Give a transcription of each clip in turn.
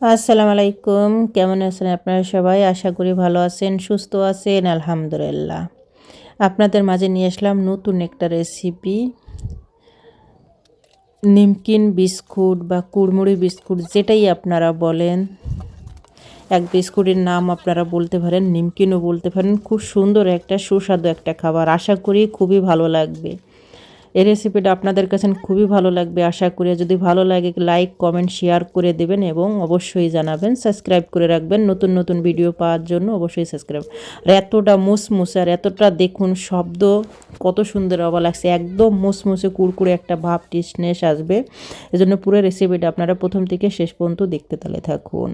আসসালামু আলাইকুম। কেমন আছেন আপনারা সবাই? আশা করি ভালো আছেন, সুস্থ আছেন, আলহামদুলিল্লাহ। আপনাদের মাঝে নিয়ে আসলাম নতুন একটা রেসিপি নিমকিন বিস্কুট বা কুড়মুড়ি বিস্কুট, যেটাই আপনারা বলেন। এক বিস্কুটের নাম আপনারা বলতে পারেন, নিমকিনও বলতে পারেন। খুব সুন্দর একটা, সুস্বাদু একটা খাবার। আশা করি খুবই ভালো লাগবে। এই রেসিপিটা আপনাদের কাছে খুবই ভালো লাগবে। আশা করি যদি ভালো লাগে লাইক কমেন্ট শেয়ার করে দেবেন এবং অবশ্যই জানাবেন। সাবস্ক্রাইব করে রাখবেন। নতুন নতুন ভিডিও পাওয়ার জন্য অবশ্যই সাবস্ক্রাইব আর এতটা মুসমুসে আর এতটা দেখুন, শব্দ কত সুন্দর অবা লাগছে। একদম মুসমুসে কুড়কুড়ে একটা ভাব, টিসনেস আসবে। এজন্য পুরো রেসিপিটা আপনারা প্রথম থেকে শেষ পর্যন্ত দেখতে তালে থাকুন।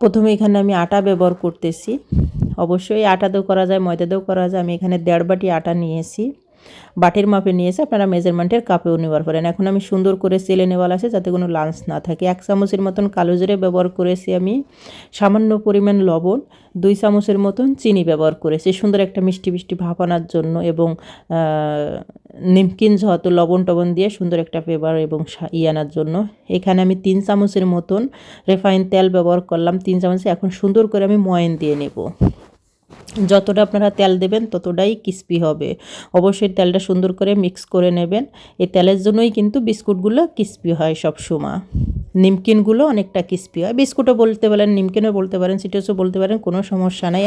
প্রথমে এখানে আমি আটা ব্যবহার করতেছি। অবশ্যই আটা দিয়েও করা যায় ময়দা দিয়েও করা যায়। আমি এখানে দেড় বাটি আটা নিয়েছি। বাটির মাপে নিয়েছে আপনারা মেজারমেন্টের কাপেও নেওয়ার পারেন। এখন আমি সুন্দর করে সেলে নেওয়াল আছে যাতে কোনো লাঞ্চ না থাকে। এক চামচের মতন কালো জিরে ব্যবহার করেছি আমি। সামান্য পরিমাণ লবণ, দুই চামচের মতন চিনি ব্যবহার করেছি। সুন্দর একটা মিষ্টি মিষ্টি ভাপ আনার জন্য এবং নিমকিন যেহেতু লবণ টবণ দিয়ে সুন্দর একটা ফ্লেভার এবং ই আনার জন্য। এখানে আমি তিন চামচের মতন রিফাইন তেল ব্যবহার করলাম। তিন চামচে এখন সুন্দর করে আমি ময়ন দিয়ে নেব। যতটা আপনারা তেল দেবেন ততটাই ক্রিস্পি হবে। অবশ্যই তেলটা সুন্দর করে মিক্স করে নেবেন। এই তেলের জন্যই কিন্তু বিস্কুটগুলো ক্রিস্পি হয় সব সময় নিমকিনগুলো অনেকটা ক্রিস্পি হয়। বিস্কুটও বলতে পারেন, নিমকিনও বলতে পারেন সিটেসও বলতে পারেন, কোনো সমস্যা নাই।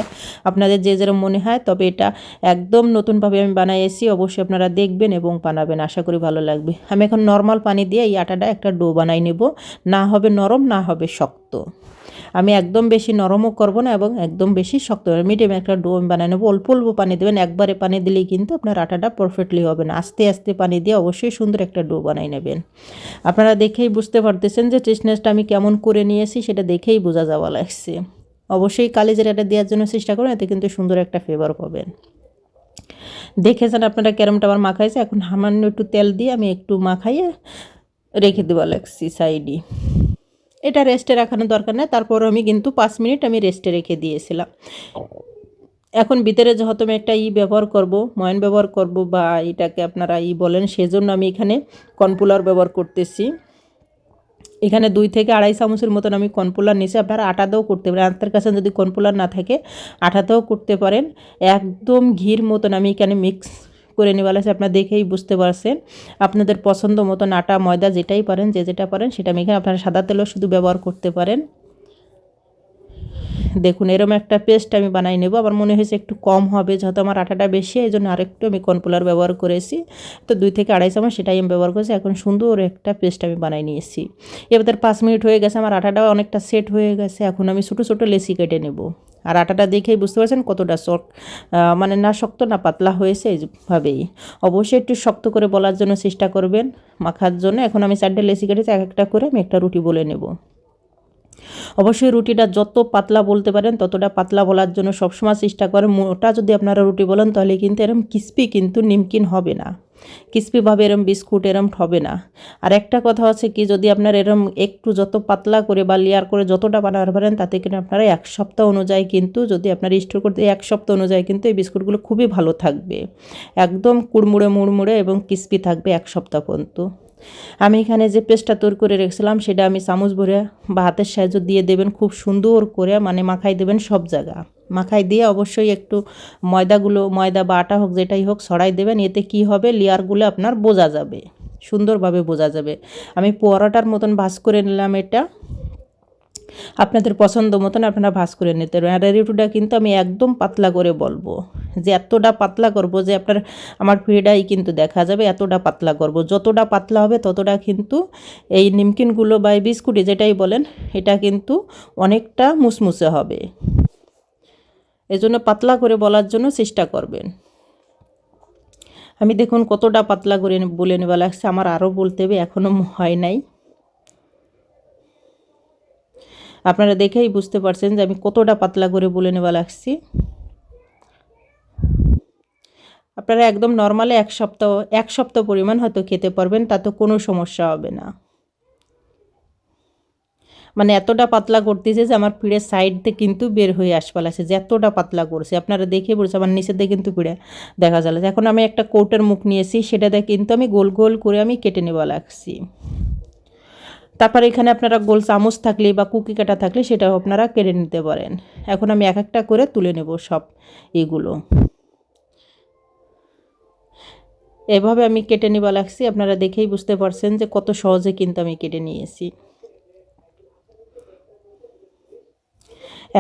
আপনাদের যে যেরকম মনে হয়, তবে এটা একদম নতুনভাবে আমি বানাইছি, অবশ্যই আপনারা দেখবেন এবং বানাবেন, আশা করি ভালো লাগবে। আমি এখন নর্মাল পানি দিয়ে এই আটাটা একটা ডো বানাই নেব। না হবে নরম, না হবে শক্ত। আমি একদম বেশি নরমও করব না এবং একদম বেশি শক্ত। মিডিয়াম একটা ডো আমি বানিয়ে নেব। অল্প অল্প পানি দেবেন। একবারে পানি দিলেই কিন্তু আপনার আটাটা পারফেক্টলি হবে না। আস্তে আস্তে পানি দিয়ে অবশ্যই সুন্দর একটা ডো বানাই নেবেন। আপনারা দেখেই বুঝতে পারতেছেন যে টেস্টনেসটা আমি কেমন করে নিয়েছি, সেটা দেখেই বোঝা যাওয়া লাগছে। অবশ্যই কালি এটা দেওয়ার জন্য চেষ্টা করুন, এতে কিন্তু সুন্দর একটা ফ্লেভার পাবেন। দেখেছেন আপনারা ক্যারমটা আবার মাখাইছে? এখন সামান্য একটু তেল দিয়ে আমি একটু মাখাইয়ে রেখে দেওয়া লাগছি সাইডে এটা রেস্টে রাখানোর দরকার নেই। তারপর আমি কিন্তু পাঁচ মিনিট আমি রেস্টে রেখে দিয়েছিলাম। এখন ভিতরে যেহেতু আমি একটা ই ব্যবহার করব, ময়ন ব্যবহার করব বা এটাকে আপনারা ই বলেন, সেজন্য আমি এখানে কর্নপুলার ব্যবহার করতেছি। এখানে দুই থেকে আড়াই চামচের মতন আমি কর্নপুলার নিয়েছি। আপনারা আটাতেও করতে পারেন। আপনার কাছে যদি কর্নপুলার না থাকে, আটাতেও করতে পারেন। একদম ঘির মতন আমি এখানে মিক্স করে নেওয়াল আছে আপনারা দেখেই বুঝতে পারছেন। আপনাদের পছন্দ মতন আটা ময়দা যেটাই পারেন, যে যেটা পারেন, সেটা মেখে আপনারা সাদা তেলও শুধু ব্যবহার করতে পারেন। দেখুন, এরম একটা পেস্ট আমি বানাই নেব। আমার মনে হয়েছে একটু কম হবে, যেহেতু আমার আটাটা বেশি, এই জন্য আরেকটু আমি কর্নফ্লাওয়ার ব্যবহার করেছি। তো দুই থেকে আড়াই চামচ সেটাই আমি ব্যবহার করেছি। এখন সুন্দর একটা পেস্ট আমি বানাই নিয়েছি। এবার তার পাঁচ মিনিট হয়ে গেছে, আমার আটাটাও অনেকটা সেট হয়ে গেছে। এখন আমি ছোটো ছোটো লেসি কেটে নেব। আর আটাটা দেখেই বুঝতে পারছেন কতটা শক মানে না শক্ত না পাতলা হয়েছে এইভাবেই। অবশ্যই একটু শক্ত করে বলার জন্য চেষ্টা করবেন মাখার জন্য। এখন আমি চারটে লেসি কেটেছি, এক একটা করে আমি একটা রুটি বলে নেব। অবশ্যই রুটিটা যত পাতলা বলতে পারেন, ততটা পাতলা বলার জন্য সবসময় চেষ্টা করেন। মোটা যদি আপনারা রুটি বলেন, তাহলে কিন্তু এরম ক্রিস্পি কিন্তু নিমকিন হবে না। ক্রিস্পিভাবে এরম বিস্কুট এরম হবে না। আর একটা কথা আছে কি, যদি আপনার এরম একটু যত পাতলা করে বা লেয়ার করে যতটা বানাতে পারেন, তাতে কিন্তু আপনারা এক সপ্তাহ অনুযায়ী কিন্তু যদি আপনার স্টোর করতে এক সপ্তাহ অনুযায়ী কিন্তু এই বিস্কুটগুলো খুবই ভালো থাকবে। একদম কুড়মুড়ে, মুড়মুড়ে এবং ক্রিস্পি থাকবে এক সপ্তাহ পর্যন্ত। আমি এখানে যে পেস্টটা তৈরি করে রেখেছিলাম, সেটা আমি চামচ ভরে বা হাতের সাহায্য দিয়ে দেবেন, খুব সুন্দর করে মানে মাখাই দেবেন সব জায়গা। মাখাই দিয়ে অবশ্যই একটু ময়দাগুলো, ময়দা বা আটা হোক, যেটাই হোক সরাই দেবেন, এতে কি হবে, লেয়ারগুলো আপনার বোঝা যাবে, সুন্দরভাবে বোঝা যাবে। আমি পরোটার মতন ভাজ করে নিলাম এটা। আপনাদের পছন্দ মতন আপনারা ভাজ করে নিতে পারবেন আর রুটিটা কিন্তু আমি একদম পাতলা করে বলব যে এতটা পাতলা করব যে আপনার, আমার ভিড়াই কিন্তু দেখা যাবে এতটা পাতলা করব। যতটা পাতলা হবে ততটা কিন্তু এই নিমকিনগুলো বা এই বিস্কুটি যেটাই বলেন, এটা কিন্তু অনেকটা মুসমুসে হবে। এজন্য পাতলা করে বলার জন্য চেষ্টা করবেন। আমি দেখুন কতটা পাতলা করে বলে নেওয়া লাগছে, আমার আরও বলতে হবে, এখনও হয় নাই। আপনারা দেখেই বুঝতে পারছেন যে আমি কতটা পাতলা করে বলে নেওয়া লাগছি। আপনারা একদম নর্মালে এক সপ্তাহ এক সপ্তাহ পরিমাণ হয়তো খেতে পারবেন, তাতে কোনো সমস্যা হবে না। মানে এতটা পাতলা করতেছে যে আমার পিড়ের সাইড থেকে কিন্তু বের হয়ে আসপাল আছে, যে এতটা পাতলা করছে। আপনারা দেখে বলছে, আমার নিচের দিকে কিন্তু পিড়ে দেখা যাচ্ছে। এখন আমি একটা কোটের মুখ নিয়েছি, সেটাতে কিন্তু আমি গোল গোল করে আমি কেটে নেওয়া লাগছি। তারপর এখানে আপনারা গোল চামচ থাকলে বা কুকি কাটা থাকলে সেটাও আপনারা কেটে নিতে পারেন। এখন আমি এক একটা করে তুলে নেব সব এগুলো। এভাবে আমি কেটে নিবা লাগছি, আপনারা দেখেই বুঝতে পারছেন যে কত সহজে কিন্তু আমি কেটে নিয়েছি।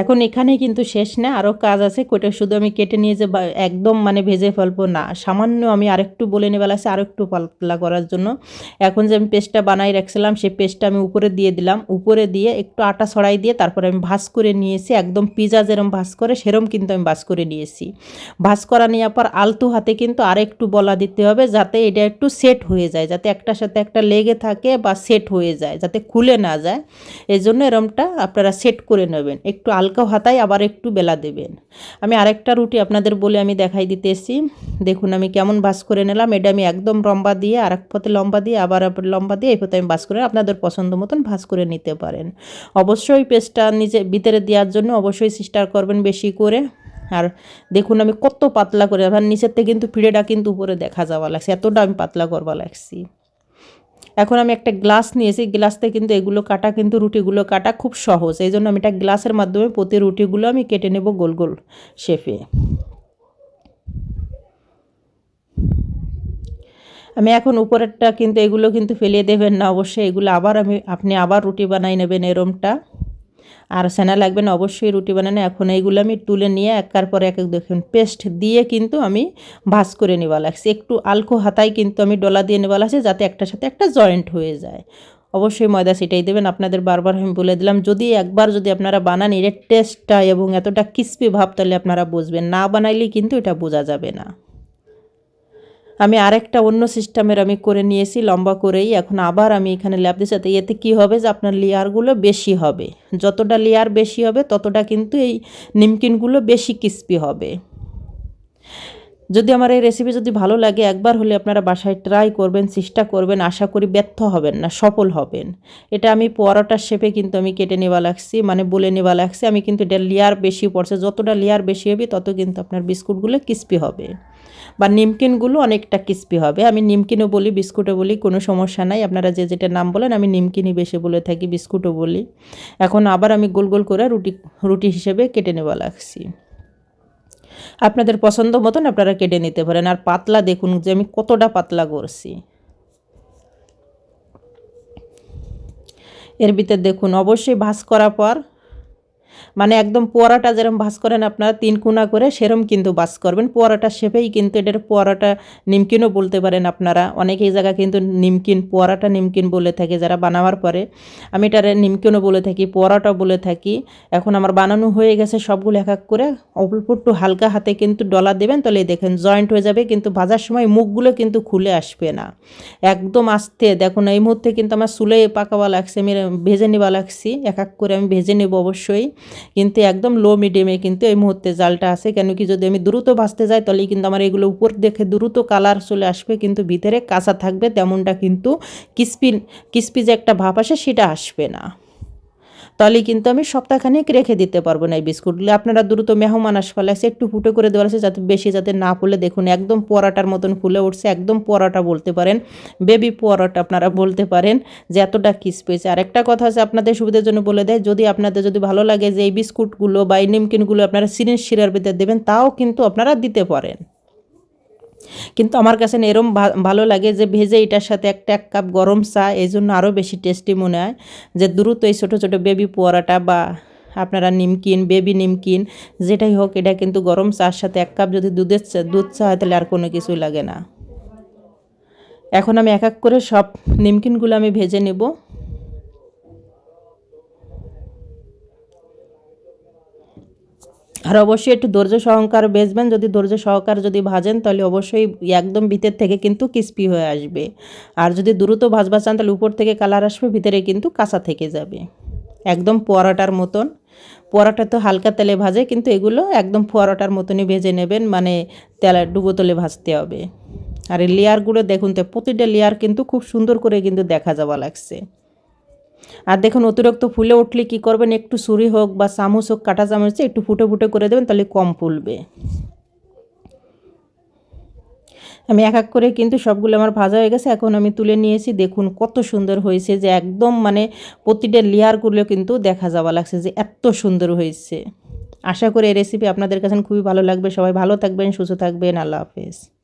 এখন এখানে কিন্তু শেষ না, আরও কাজ আছে কোটা শুধু আমি কেটে নিয়ে যে একদম মানে ভেজে ফেলব না, সামান্য আমি আরেকটু বলে নেবে লাগছে আরেকটু পাতলা করার জন্য। এখন যে আমি পেস্টটা বানাই রাখছিলাম সেই পেস্টটা আমি উপরে দিয়ে দিলাম, উপরে দিয়ে একটু আটা ছড়াই দিয়ে তারপরে আমি ভাস করে নিয়েছি, একদম পিজা যেরম ভাস করে, সেরম কিন্তু আমি ভাস করে নিয়েছি। ভাস করা নেওয়ার পর আলতু হাতে কিন্তু আরেকটু বলা দিতে হবে, যাতে এটা একটু সেট হয়ে যায়, যাতে একটার সাথে একটা লেগে থাকে বা সেট হয়ে যায়, যাতে খুলে না যায়। এই জন্য এরমটা আপনারা সেট করে নেবেন, একটু হালকা হাতায় আবার একটু বেলা দেবেন। আমি আরেকটা রুটি আপনাদের বলে আমি দেখাই দিতে এসেছি দেখুন, আমি কেমন বাস করে নিলাম। এটা আমি একদম লম্বা দিয়ে আর এক পথে লম্বা দিয়ে, আবার লম্বা দিয়ে এই পথে আমি বাস করে আপনাদের পছন্দ মতন ভাস করে নিতে পারেন। অবশ্যই পেস্টটা নিজে ভিতরে দেওয়ার জন্য অবশ্যই চেষ্টা করবেন বেশি করে। আর দেখুন, আমি কত পাতলা করে আমার নিচের থেকে কিন্তু ফিরেটা কিন্তু উপরে দেখা যাওয়া লাগছে। এতটা আমি পাতলা করবা লাগছি। এখন আমি একটা গ্লাস নিয়েছি, গ্লাসতে কিন্তু এগুলো কাটা, কিন্তু রুটিগুলো কাটা খুব সহজ। এই জন্য আমি এটা গ্লাসের মাধ্যমে প্রতি রুটিগুলো আমি কেটে নেব গোল গোল শেফে আমি এখন উপরেরটা কিন্তু এগুলো কিন্তু ফেলিয়ে দেবেন না, অবশ্যই এগুলো আবার আমি, আপনি আবার রুটি বানাই নেবেন এরমটা। আর সেনা লাগবে না, অবশ্যই রুটি বানানো। এখন এইগুলো আমি তুলে নিয়ে একার পর এক এক দেখুন, পেস্ট দিয়ে কিন্তু আমি ভাজ করে নেওয়া লাগছে। একটু আলকো হাতায় কিন্তু আমি ডলা দিয়ে নেওয়া লাগছে যাতে একটার সাথে একটা জয়েন্ট হয়ে যায়। অবশ্যই ময়দা সেটাই দেবেন, আপনাদের বারবার আমি বলে দিলাম, যদি একবার যদি আপনারা বানান, এর টেস্টটা এবং এতটা ক্রিস্পি ভাব তাহলে আপনারা বুঝবেন, না বানাইলে কিন্তু এটা বোঝা যাবে না। আমি আরেকটা অন্য সিস্টেমের আমি করে নিয়েছি, লম্বা করেই। এখন আবার আমি এখানে ল্যাপ দিচ্ছি এতে কী হবে যে আপনার লেয়ারগুলো বেশি হবে। যতটা লেয়ার বেশি হবে, ততটা কিন্তু এই নিমকিনগুলো বেশি ক্রিস্পি হবে। যদি আমার এই রেসিপি যদি ভালো লাগে, একবার হলে আপনারা বাসায় ট্রাই করবেন, চেষ্টা করবেন, আশা করি ব্যর্থ হবেন না, সফল হবেন। এটা আমি পরোটার শেপে কিন্তু আমি কেটে নেওয়া লাগছি মানে বলে নেওয়া লাগছি, আমি কিন্তু এটা লেয়ার বেশি পড়ছে, যতটা লেয়ার বেশি হবে, তত কিন্তু আপনার বিস্কুটগুলো ক্রিস্পি হবে। বা নিমকিনগুলো অনেকটা ক্রিস্পি হবে, আমি নিমকিনও বলি, বিস্কুটও বলি, কোনো সমস্যা নাই, আপনারা যে যেটা নাম বলেন, আমি নিমকিনই বেশি বলে থাকি, বিস্কুটও বলি। এখন আবার আমি গোল গোল করে রুটি রুটি হিসেবে কেটে নেওয়া লাগছি। আপনাদের পছন্দ মতন আপনারা কেটে নিতে পারেন। আর পাতলা দেখুন যে আমি কতটা পাতলা করছি। এর ভিতরে দেখুন, অবশ্যই ভাস করার পর মানে একদম পোয়ারাটা যেরকম ভাস করেন আপনারা, তিন কোনা করে সেরম কিন্তু বাস করবেন। পোয়ারাটার শেপেই কিন্তু এটার পোয়ারাটা নিমকিনও বলতে পারেন আপনারা। অনেকেই জায়গা কিন্তু নিমকিন, পোয়ারাটা নিমকিন বলে থাকে যারা বানাবার পরে। আমি এটারে নিমকিনও বলে থাকি, পোয়ারাটাও বলে থাকি। এখন আমার বানানো হয়ে গেছে সবগুলো এক এক করে। অল্প একটু হালকা হাতে কিন্তু ডলা দেবেন, তাহলে দেখেন জয়েন্ট হয়ে যাবে, কিন্তু ভাজার সময় মুখগুলো কিন্তু খুলে আসবে না। একদম আস্তে, দেখুন এই মুহূর্তে কিন্তু আমার চুলে পাকাবা লাগছে আমি ভেজে নেওয়া লাগছি। এক এক করে আমি ভেজে নেব অবশ্যই। কিন্তু একদম লো মিডিয়ামে কিন্তু এই মুহূর্তে জালটা আসে কেন কি যদি আমি দ্রুত ভাজতে যাই তাহলে কিন্তু আমার এগুলো উপর দেখে দ্রুত কালার চলে আসবে, কিন্তু ভিতরে কাঁচা থাকবে, তেমনটা কিন্তু কিস্পি কিসপি যে একটা ভাপ আসে, সেটা আসবে না। তাহলে কিন্তু আমি সপ্তাহখানেক রেখে দিতে পারব না এই বিস্কুটগুলো আপনারা দ্রুত মেহমান আসফালে আছে একটু ফুটে করে দেওয়া আছে, যাতে বেশি যাতে না ফুলে। দেখুন, একদম পরাটার মতন ফুলে উঠছে, একদম পরাটা বলতে পারেন বেবি পরাটা আপনারা বলতে পারেন, যে এতটা কিসপি হয়েছে। আর একটা কথা আছে, আপনাদের সুবিধার জন্য বলে দেয়, যদি আপনাদের যদি ভালো লাগে যে এই বিস্কুটগুলো বা এই নিমকিনগুলো আপনারা সিরিঞ্জ শিরার ভিতরে দেবেন, তাও কিন্তু আপনারা দিতে পারেন। কিন্তু আমার কাছে এরম ভালো লাগে যে ভেজে এটার সাথে একটা এক কাপ গরম চা, এই জন্য আরও বেশি টেস্টি মনে হয়। যে দ্রুত এই ছোটো ছোটো বেবি পোয়ারাটা বা আপনারা নিমকিন বেবি নিমকিন, যেটাই হোক, এটা কিন্তু গরম চার সাথে এক কাপ যদি দুধের চা দুধ চা হয়, তাহলে আর কোনো কিছুই লাগে না। এখন আমি এক এক করে সব নিমকিনগুলো আমি ভেজে নেব। আর অবশ্যই একটু ধৈর্য সহকার বেচবেন। যদি ধৈর্য সহকার যদি ভাজেন, তাহলে অবশ্যই একদম ভিতর থেকে কিন্তু ক্রিস্পি হয়ে আসবে। আর যদি দ্রুত ভাজবা চান তাহলে উপর থেকে কালার আসবে, ভিতরে কিন্তু কাঁচা থেকে যাবে। একদম পরাটার মতন। পরাটা তো হালকা তেলে ভাজে, কিন্তু এগুলো একদম পরাটার মতনই ভেজে নেবেন মানে তেলে, ডুবো তলে ভাজতে হবে। আর এই লেয়ারগুলো দেখুন তো, প্রতিটা লেয়ার কিন্তু খুব সুন্দর করে কিন্তু দেখা যাওয়া লাগছে। আর দেখুন, অতিরিক্ত ফুলে উঠলে কি করবেন? একটু ছুরি হোক বা চামচ হোক, কাটা চামচ একটু ফুটে ফুটে করে দেবেন, তাহলে কম ফুলবে। আমি এক এক করে কিন্তু সবগুলো আমার ভাজা হয়ে গেছে, এখন আমি তুলে নিয়েছি। দেখুন, কত সুন্দর হয়েছে যে একদম মানে প্রতিটা লেয়ারগুলো কিন্তু দেখা যাওয়া লাগছে যে এত সুন্দর হয়েছে। আশা করি এই রেসিপি আপনাদের কাছে খুবই ভালো লাগবে। সবাই ভালো থাকবেন, সুস্থ থাকবেন। আল্লাহ হাফেজ।